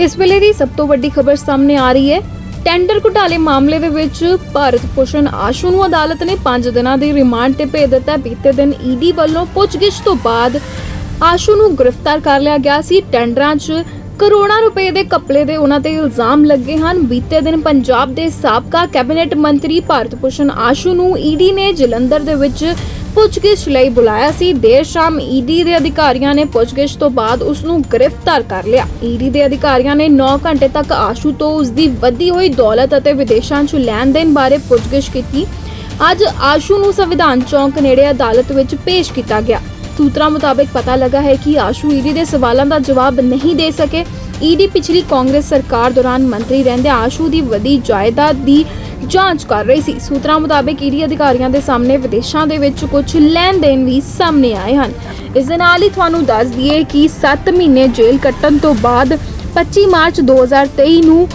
ਇਸ ਵੇਲੇ ਦੀ ਸਭ ਤੋਂ ਵੱਡੀ ਖਬਰ ਸਾਹਮਣੇ ਆ ਰਹੀ ਹੈ। ਟੈਂਡਰ ਘੁਟਾਲੇ ਮਾਮਲੇ ਦੇ ਵਿੱਚ ਭਾਰਤ ਭੂਸ਼ਣ ਆਸ਼ੂ ਨੂੰ ਅਦਾਲਤ ਨੇ 5 ਦਿਨਾਂ ਦੀ ਰਿਮਾਂਡ ਤੇ ਭੇਜ ਦਿੱਤਾ। ਬੀਤੇ ਦਿਨ ਈਡੀ ਵੱਲੋਂ ਪੁੱਛਗਿੱਛ ਤੋਂ ਬਾਅਦ ਆਸ਼ੂ ਨੂੰ ਗ੍ਰਿਫਤਾਰ ਕਰ ਲਿਆ ਗਿਆ ਸੀ। ਟੈਂਡਰਾਂ 'ਚ ਕਰੋੜਾਂ ਰੁਪਏ ਦੇ ਕਪਲੇ ਦੇ ਉਹਨਾਂ ਤੇ ਇਲਜ਼ਾਮ ਲੱਗੇ ਹਨ। ਬੀਤੇ ਦਿਨ ਪੰਜਾਬ ਦੇ ਸਾਬਕਾ ਕੈਬਨਿਟ ਮੰਤਰੀ ਭਾਰਤ ਭੂਸ਼ਣ ਆਸ਼ੂ ਨੂੰ ਈਡੀ ਨੇ ਜਲੰਧਰ ਦੇ ਵਿੱਚ ਪੁੱਛਗਿੱਛ ਲਈ ਬੁਲਾਇਆ ਸੀ। ਦੇਰ ਸ਼ਾਮ ਈਡੀ ਦੇ ਅਧਿਕਾਰੀਆਂ ਨੇ ਪੁੱਛਗਿੱਛ ਤੋਂ ਬਾਅਦ ਉਸ ਨੂੰ ਗ੍ਰਿਫਤਾਰ ਕਰ ਲਿਆ। ਈਡੀ ਦੇ ਅਧਿਕਾਰੀਆਂ ਨੇ 9 ਘੰਟੇ ਤੱਕ ਆਸ਼ੂ ਤੋਂ ਉਸ ਦੀ ਵਧੀ ਹੋਈ ਦੌਲਤ ਅਤੇ ਵਿਦੇਸ਼ਾਂ 'ਚ ਲੈਣ-ਦੇਣ ਬਾਰੇ ਪੁੱਛਗਿੱਛ ਕੀਤੀ। ਅੱਜ ਆਸ਼ੂ ਨੂੰ ਸੰਵਿਧਾਨ ਚੌਂਕ ਨੇੜੇ ਅਦਾਲਤ ਵਿੱਚ ਪੇਸ਼ ਕੀਤਾ ਗਿਆ। ਸੂਤਰਾਂ ਮੁਤਾਬਕ ਪਤਾ ਲੱਗਾ ਹੈ ਕਿ ਆਸ਼ੂ ਈਡੀ ਦੇ ਸਵਾਲਾਂ ਦਾ ਜਵਾਬ ਨਹੀਂ ਦੇ ਸਕੇ। ਈਡੀ ਪਿਛਲੀ ਕਾਂਗਰਸ ਸਰਕਾਰ ਦੌਰਾਨ ਮੰਤਰੀ ਰਹਿੰਦੇ ਆਸ਼ੂ ਦੀ ਵਧੀ ਜਾਇਦਾਦ ਦੀ ਜਾਂਚ ਕਰ ਰਹੀ ਸੀ। ਸੂਤਰਾਂ ਮੁਤਾਬਕ ਈਡੀ ਅਧਿਕਾਰੀਆਂ ਦੇ ਸਾਹਮਣੇ ਵਿਦੇਸ਼ਾਂ ਦੇ ਵਿੱਚ ਕੁਝ ਲੈਣ ਦੇਣ ਵੀ ਸਾਹਮਣੇ ਆਏ ਹਨ। ਇਸ ਦੇ ਨਾਲ ਹੀ ਤੁਹਾਨੂੰ ਦੱਸ ਦਈਏ ਕਿ 7 ਮਹੀਨੇ ਜੇਲ੍ਹ ਕੱਟਣ ਤੋਂ ਬਾਅਦ 25 ਮਾਰਚ 2023 ਨੂੰ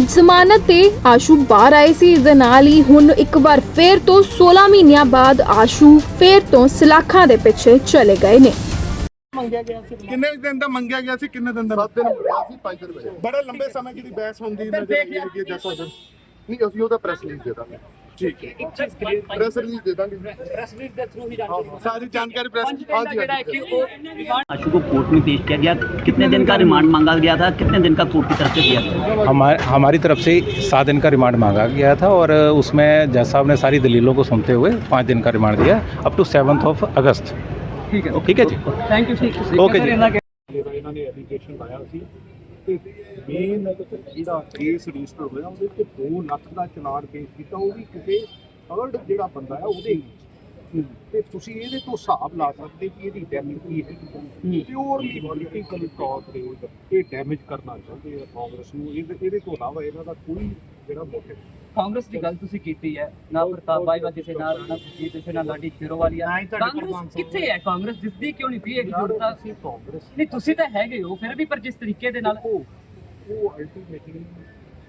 ਜ਼ਮਾਨਤ ਤੇ ਆਸ਼ੂ ਬਾਹਰ ਆਏ ਸੀ। ਇਸ ਦੇ ਨਾਲ ਹੀ ਹੁਣ ਇੱਕ ਵਾਰ ਫੇਰ ਤੋਂ 16 ਮਹੀਨਿਆਂ ਬਾਅਦ ਆਸ਼ੂ ਫੇਰ ਤੋਂ ਸਲਾਖਾਂ ਦੇ ਪਿੱਛੇ ਚਲੇ ਗਏ ਨੇ। ਕਿੰਨੇ ਦਿਨ ਦਾ ਮੰਗਿਆ ਗਿਆ ਸੀ? ਕਿੰਨੇ ਦਿਨ ਦਾ? 7 ਦਿਨ ਹੋ ਗਿਆ ਸੀ 5 ਦਿਨ ਹੋਏ ਬੜਾ ਲੰਬੇ ਸਮੇਂ ਦੀ ਬਹਿਸ ਹੁੰਦੀ ਨਜ਼ਰ ਆਈ ਹੈਗੀ ਹੈ ਜੱਜ ਸਾਹਿਬ। ਨਹੀਂ ਅਸੀਂ ਉਹਦਾ ਪ੍ਰੈਸ ਰਿਲੀਜ਼ ਦੇ ਦਾਂਗੇ ਠੀਕ ਹੈ ਇੱਕ ਚੀਜ਼ ਕਲੀਅਰ ਪ੍ਰੈਸ ਰਿਲੀਜ਼ ਦੇ ਦਾਂਗੇ ਪ੍ਰੈਸ ਮੀਟ ਦੇ ਥਰੂ ਹੀ ਜਾਣਕਾਰੀ ਸਾਰੀ ਜਾਣਕਾਰੀ ਪ੍ਰੈਸ ਪੰਜ ਦਿਨ ਦਾ ਜਿਹੜਾ ਹੈ ਕਿ ਉਹ ਰਿਮਾਂਡ आशु को कोर्ट में पेश किया गया कितने दिन का रिमांड मांगा गया था कितने दिन का कोर्ट की तरफ से दिया था हमारे हमारी तरफ से सात दिन का रिमांड मांगा गया था और उसमें जज साहब ने सारी दलीलों को सुनते हुए पाँच दिन का रिमांड दिया up to seventh of August ਠੀਕ ਹੈ ठीक है जी ਥੈਂਕ ਯੂ ਠੀਕ Okay ਜੀ। ਜਿਹੜਾ ਇਹਨਾਂ ਨੇ ਐਪਲੀਕੇਸ਼ਨ ਲਾਇਆ ਸੀ ਤੇ ਮੇਨ ਜਿਹੜਾ ਕੇਸ ਰਜਿਸਟਰ ਹੋਇਆ ਉਹਦੇ ਤੇ 2 ਲੱਖ ਦਾ ਚਲਾਨ ਪੇਸ਼ ਕੀਤਾ ਉਹ ਵੀ ਕਿਸੇ ਥਰਡ ਜਿਹੜਾ ਬੰਦਾ ਹੈ ਉਹਦੇ। ਤੇ ਤੁਸੀਂ ਇਹਦੇ ਤੋਂ ਹਿਸਾਬ ਲਾ ਸਕਦੇ ਕਿ ਇਹਦੀ ਡੈਮੇਜ ਕੀ ਹੈ। ਪਿਓਰਲੀ ਪੋਲੀਟੀਕਲ ਤੌਰ ਤੇ ਇਹ ਡੈਮੇਜ ਕਰਨਾ ਚਾਹੁੰਦੇ ਆ ਕਾਂਗਰਸ ਨੂੰ। ਇਹਦੇ ਇਹਦੇ ਤੋਂ ਇਲਾਵਾ ਇਹਨਾਂ ਦਾ ਕੋਈ ਜਿਹੜਾ ਮੋਟਿਵ ਕਾਂਗਰਸ ਦੀ ਗੱਲ ਤੁਸੀਂ ਕੀਤੀ ਹੈ ਨਾ ਪ੍ਰਤਾਪ ਬਾਈਵਾ ਕਿਸੇ ਨਾਲ ਨਾ ਜੀ ਕਿਸੇ ਨਾਲ ਲਾਡੀ ਸ਼ੇਰੋਵਾਲੀਆ ਕਾਂਗਰਸ ਕਿੱਥੇ ਹੈ? ਕਾਂਗਰਸ ਦਿਸਦੀ ਕਿਉਂ ਨਹੀਂ ਪਈ ਇਕਜੁੱਟਤਾ ਅਸੀਂ ਕਾਂਗਰਸ ਨਹੀਂ ਤੁਸੀਂ ਤਾਂ ਹੈਗੇ ਹੋ ਫਿਰ ਵੀ ਪਰ ਜਿਸ ਤਰੀਕੇ ਦੇ ਨਾਲ ਉਹ ਉਹ ਅਲਟੀਮੇਟਲੀ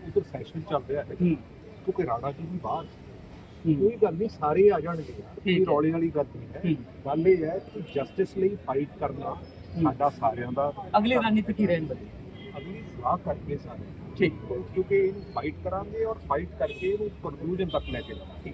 ਉਧਰ ਸੈਸ਼ਨ ਚੱਲ ਰਿਹਾ ਹੈ। ਕਿਉਂਕਿ ਰਾਣਾ ਜੀ ਵੀ ਬਾਹਰ ਸੀ। ਕੋਈ ਗੱਲ ਨਹੀਂ ਸਾਰੇ ਆ ਜਾਣਗੇ ਕੋਈ। ਰੌਲੇ ਵਾਲੀ ਗੱਲ ਨਹੀਂ ਹੈ। ਹੂੰ। ਗੱਲ ਇਹ ਹੈ ਕਿ ਜਸਟਿਸ ਲਈ ਫਾਈਟ ਕਰਨਾ ਸਾਡਾ ਸਾਰਿਆਂ ਦਾ ਅਗਲੀ ਰਣਨੀਤੀ ਕੀ ਰਹਿਣ ਵਾਲੀ ਅਗਲੀ ਸਲਾਹ ਕਰਕੇ ਸਾਰੇ। ਠੀਕ। ਕਿਉਂਕਿ ਇਹਨੂੰ ਫਾਈਟ ਕਰਾਂਗੇ ਔਰ ਫਾਈਟ ਕਰਕੇ ਇਹਨੂੰ ਕਨਕਲੂਜਨ ਤੱਕ ਲੈ ਕੇ ਜਾਵਾਂਗੇ।